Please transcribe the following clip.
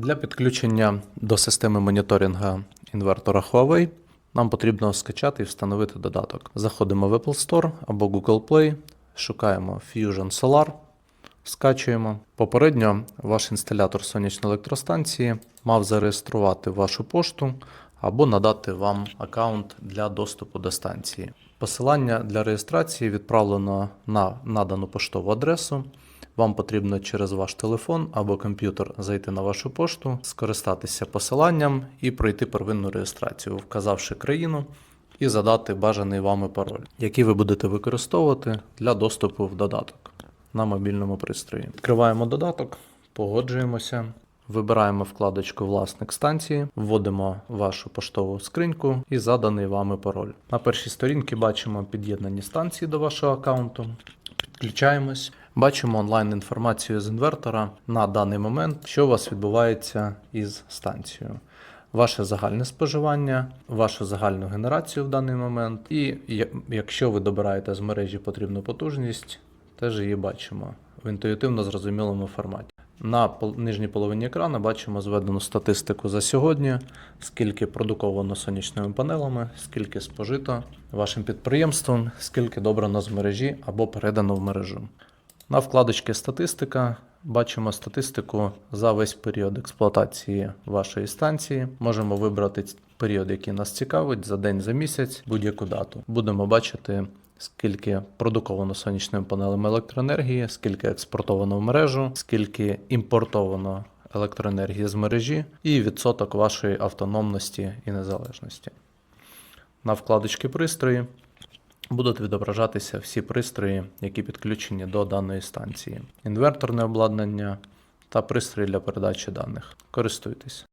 Для підключення до системи моніторинга інвертора Huawei нам потрібно скачати і встановити додаток. Заходимо в Apple Store або Google Play, шукаємо Fusion Solar, скачуємо. Попередньо ваш інсталятор сонячної електростанції мав зареєструвати вашу пошту або надати вам аккаунт для доступу до станції. Посилання для реєстрації відправлено на надану поштову адресу. Вам потрібно через ваш телефон або комп'ютер зайти на вашу пошту, скористатися посиланням і пройти первинну реєстрацію, вказавши країну і задати бажаний вами пароль, який ви будете використовувати для доступу в додаток на мобільному пристрої. Відкриваємо додаток, погоджуємося. Вибираємо вкладочку Власник станції, вводимо вашу поштову скриньку і заданий вами пароль. На першій сторінці бачимо під'єднані станції до вашого аккаунту. Підключаємось. Бачимо онлайн інформацію з інвертора на даний момент, що у вас відбувається із станцією. Ваше загальне споживання, вашу загальну генерацію в даний момент, і якщо ви добираєте з мережі потрібну потужність, теж її бачимо в інтуїтивно зрозумілому форматі. На нижній половині екрану бачимо зведену статистику за сьогодні, скільки продуковано сонячними панелями, скільки спожито вашим підприємством, скільки добрано з мережі або передано в мережу. На вкладочці Статистика бачимо статистику за весь період експлуатації вашої станції. Можемо вибрати період, який нас цікавить, за день, за місяць, будь-яку дату. Будемо бачити, скільки продуковано сонячними панелями електроенергії, скільки експортовано в мережу, скільки імпортовано електроенергії з мережі, і відсоток вашої автономності і незалежності. На вкладочці пристрої будуть відображатися всі пристрої, які підключені до даної станції, інверторне обладнання та пристрої для передачі даних. Користуйтесь.